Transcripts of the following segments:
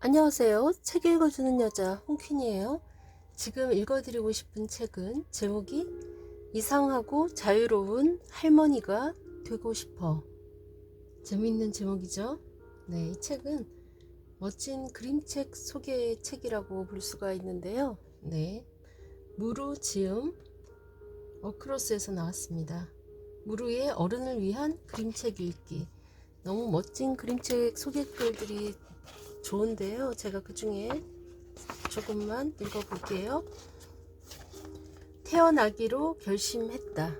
안녕하세요. 책 읽어주는 여자 홍퀸이에요. 지금 읽어드리고 싶은 책은 제목이 이상하고 자유로운 할머니가 되고 싶어. 재미있는 제목이죠? 네, 이 책은 멋진 그림책 소개 책이라고 볼 수가 있는데요. 네, 무루 지음 어크로스에서 나왔습니다. 무루의 어른을 위한 그림책 읽기. 너무 멋진 그림책 소개글들이 좋은데요. 제가 그 중에 조금만 읽어볼게요. 태어나기로 결심했다.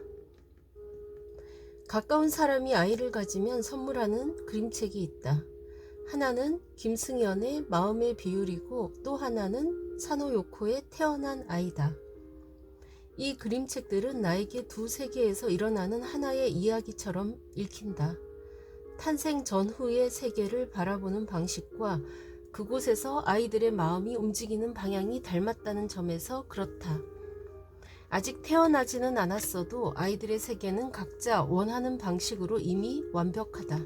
가까운 사람이 아이를 가지면 선물하는 그림책이 있다. 하나는 김승연의 마음의 비율이고 또 하나는 사노요코의 태어난 아이다. 이 그림책들은 나에게 두 세계에서 일어나는 하나의 이야기처럼 읽힌다. 탄생 전후의 세계를 바라보는 방식과 그곳에서 아이들의 마음이 움직이는 방향이 닮았다는 점에서 그렇다. 아직 태어나지는 않았어도 아이들의 세계는 각자 원하는 방식으로 이미 완벽하다.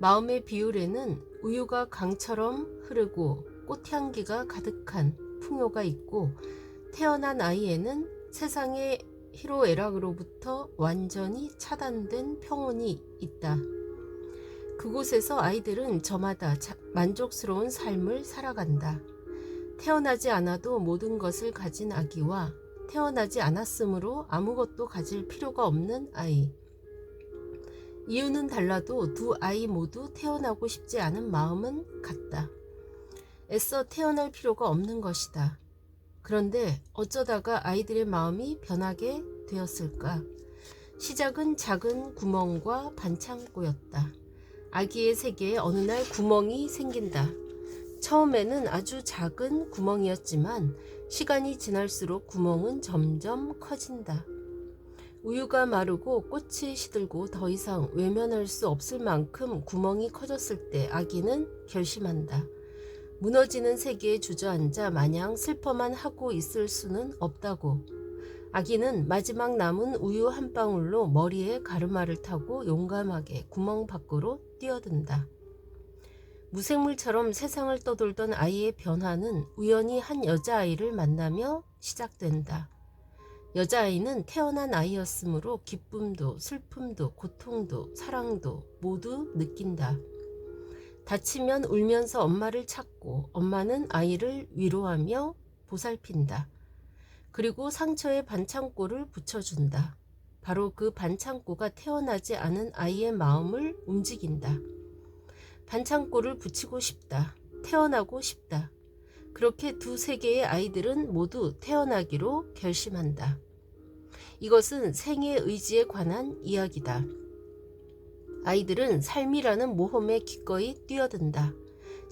마음의 비율에는 우유가 강처럼 흐르고 꽃향기가 가득한 풍요가 있고 태어난 아이에는 세상의 희로애락으로부터 완전히 차단된 평온이 있다. 그곳에서 아이들은 저마다 자, 만족스러운 삶을 살아간다. 태어나지 않아도 모든 것을 가진 아기와 태어나지 않았으므로 아무것도 가질 필요가 없는 아이. 이유는 달라도 두 아이 모두 태어나고 싶지 않은 마음은 같다. 애써 태어날 필요가 없는 것이다. 그런데 어쩌다가 아이들의 마음이 변하게 되었을까? 시작은 작은 구멍과 반창고였다. 아기의 세계에 어느 날 구멍이 생긴다. 처음에는 아주 작은 구멍이었지만 시간이 지날수록 구멍은 점점 커진다. 우유가 마르고 꽃이 시들고 더 이상 외면할 수 없을 만큼 구멍이 커졌을 때 아기는 결심한다. 무너지는 세계에 주저앉아 마냥 슬퍼만 하고 있을 수는 없다고. 아기는 마지막 남은 우유 한 방울로 머리에 가르마를 타고 용감하게 구멍 밖으로 뛰어든다. 무생물처럼 세상을 떠돌던 아이의 변화는 우연히 한 여자아이를 만나며 시작된다. 여자아이는 태어난 아이였으므로 기쁨도 슬픔도 고통도 사랑도 모두 느낀다. 다치면 울면서 엄마를 찾고 엄마는 아이를 위로하며 보살핀다. 그리고 상처에 반창고를 붙여준다. 바로 그 반창고가 태어나지 않은 아이의 마음을 움직인다. 반창고를 붙이고 싶다. 태어나고 싶다. 그렇게 두 세계의 아이들은 모두 태어나기로 결심한다. 이것은 생의 의지에 관한 이야기다. 아이들은 삶이라는 모험에 기꺼이 뛰어든다.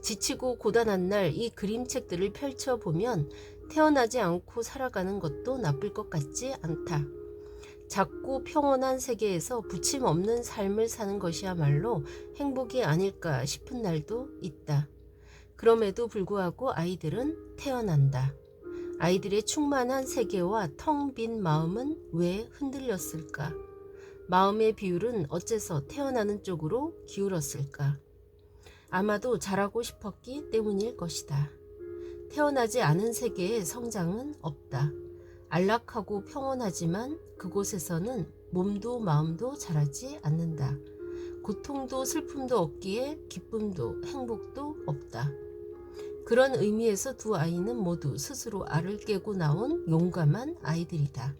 지치고 고단한 날 이 그림책들을 펼쳐보면 태어나지 않고 살아가는 것도 나쁠 것 같지 않다. 작고 평온한 세계에서 부침 없는 삶을 사는 것이야말로 행복이 아닐까 싶은 날도 있다. 그럼에도 불구하고 아이들은 태어난다. 아이들의 충만한 세계와 텅 빈 마음은 왜 흔들렸을까? 마음의 비율은 어째서 태어나는 쪽으로 기울었을까? 아마도 잘하고 싶었기 때문일 것이다. 태어나지 않은 세계에 성장은 없다. 안락하고 평온하지만 그곳에서는 몸도 마음도 자라지 않는다. 고통도 슬픔도 없기에 기쁨도 행복도 없다. 그런 의미에서 두 아이는 모두 스스로 알을 깨고 나온 용감한 아이들이다.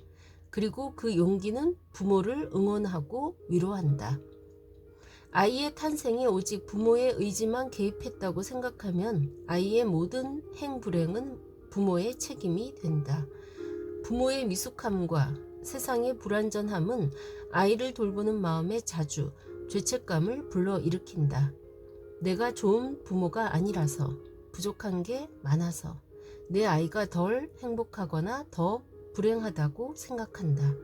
그리고 그 용기는 부모를 응원하고 위로한다. 아이의 탄생에 오직 부모의 의지만 개입했다고 생각하면 아이의 모든 행불행은 부모의 책임이 된다. 부모의 미숙함과 세상의 불완전함은 아이를 돌보는 마음에 자주 죄책감을 불러일으킨다. 내가 좋은 부모가 아니라서, 부족한 게 많아서, 내 아이가 덜 행복하거나 더 불행하다고 생각한다.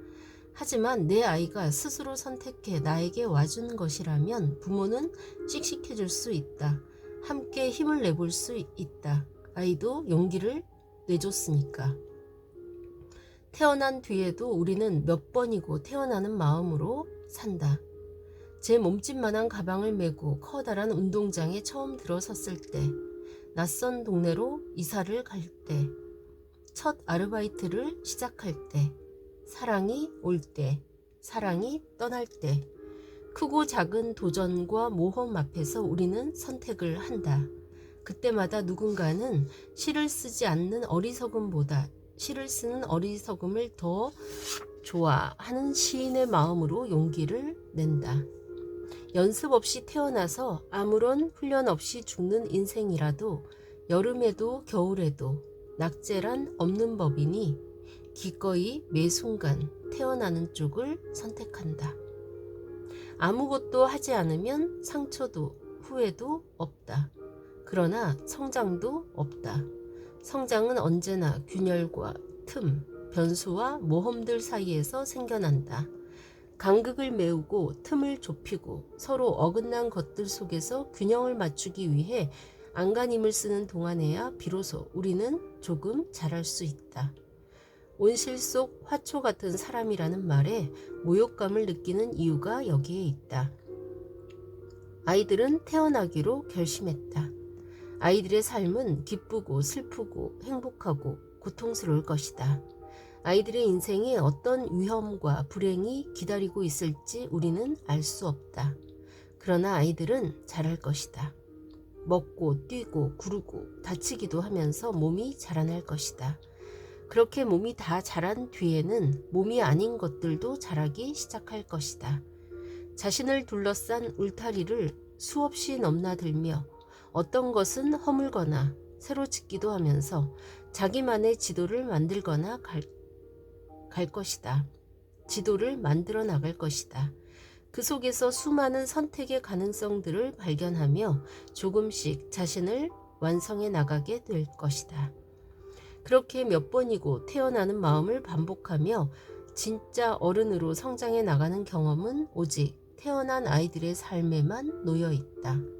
하지만 내 아이가 스스로 선택해 나에게 와준 것이라면 부모는 씩씩해줄 수 있다. 함께 힘을 내볼 수 있다. 아이도 용기를 내줬으니까. 태어난 뒤에도 우리는 몇 번이고 태어나는 마음으로 산다. 제 몸집만한 가방을 메고 커다란 운동장에 처음 들어섰을 때 낯선 동네로 이사를 갈 때, 첫 아르바이트를 시작할 때, 사랑이 올 때, 사랑이 떠날 때, 크고 작은 도전과 모험 앞에서 우리는 선택을 한다. 그때마다 누군가는 시를 쓰지 않는 어리석음보다 시를 쓰는 어리석음을 더 좋아하는 시인의 마음으로 용기를 낸다. 연습 없이 태어나서 아무런 훈련 없이 죽는 인생이라도 여름에도 겨울에도 낙제란 없는 법이니 기꺼이 매 순간 태어나는 쪽을 선택한다. 아무것도 하지 않으면 상처도 후회도 없다. 그러나 성장도 없다. 성장은 언제나 균열과 틈, 변수와 모험들 사이에서 생겨난다. 간극을 메우고 틈을 좁히고 서로 어긋난 것들 속에서 균형을 맞추기 위해 안간힘을 쓰는 동안에야 비로소 우리는 조금 잘할 수 있다. 온실 속 화초 같은 사람이라는 말에 모욕감을 느끼는 이유가 여기에 있다. 아이들은 태어나기로 결심했다. 아이들의 삶은 기쁘고 슬프고 행복하고 고통스러울 것이다. 아이들의 인생에 어떤 위험과 불행이 기다리고 있을지 우리는 알 수 없다. 그러나 아이들은 잘할 것이다. 먹고 뛰고 구르고 다치기도 하면서 몸이 자라날 것이다. 그렇게 몸이 다 자란 뒤에는 몸이 아닌 것들도 자라기 시작할 것이다. 자신을 둘러싼 울타리를 수없이 넘나들며 어떤 것은 허물거나 새로 짓기도 하면서 자기만의 지도를 만들거나 갈, 갈 것이다. 지도를 만들어 나갈 것이다. 그 속에서 수많은 선택의 가능성들을 발견하며 조금씩 자신을 완성해 나가게 될 것이다. 그렇게 몇 번이고 태어나는 마음을 반복하며 진짜 어른으로 성장해 나가는 경험은 오직 태어난 아이들의 삶에만 놓여 있다.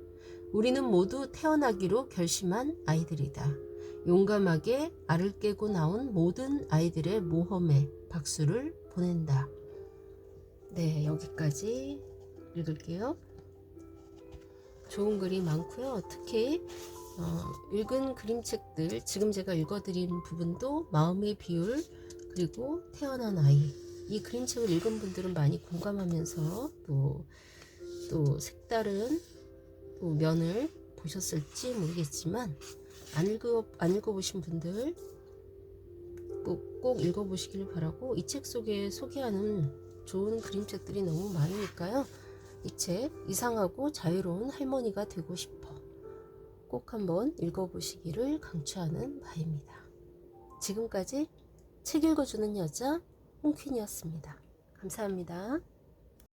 우리는 모두 태어나기로 결심한 아이들이다. 용감하게 알을 깨고 나온 모든 아이들의 모험에 박수를 보낸다. 네, 여기까지 읽을게요. 좋은 글이 많고요. 특히 어, 읽은 그림책들 지금 제가 읽어드린 부분도 마음의 비율 그리고 태어난 아이 이 그림책을 읽은 분들은 많이 공감하면서 또, 또 색다른 또 면을 보셨을지 모르겠지만 안 읽어 안 읽어보신 분들 꼭, 꼭 읽어보시길 바라고 이 책 속에 소개하는 좋은 그림책들이 너무 많으니까요. 이 책 이상하고 자유로운 할머니가 되고 싶어 꼭 한번 읽어보시기를 강추하는 바입니다. 지금까지 책 읽어주는 여자 홍퀸이었습니다. 감사합니다.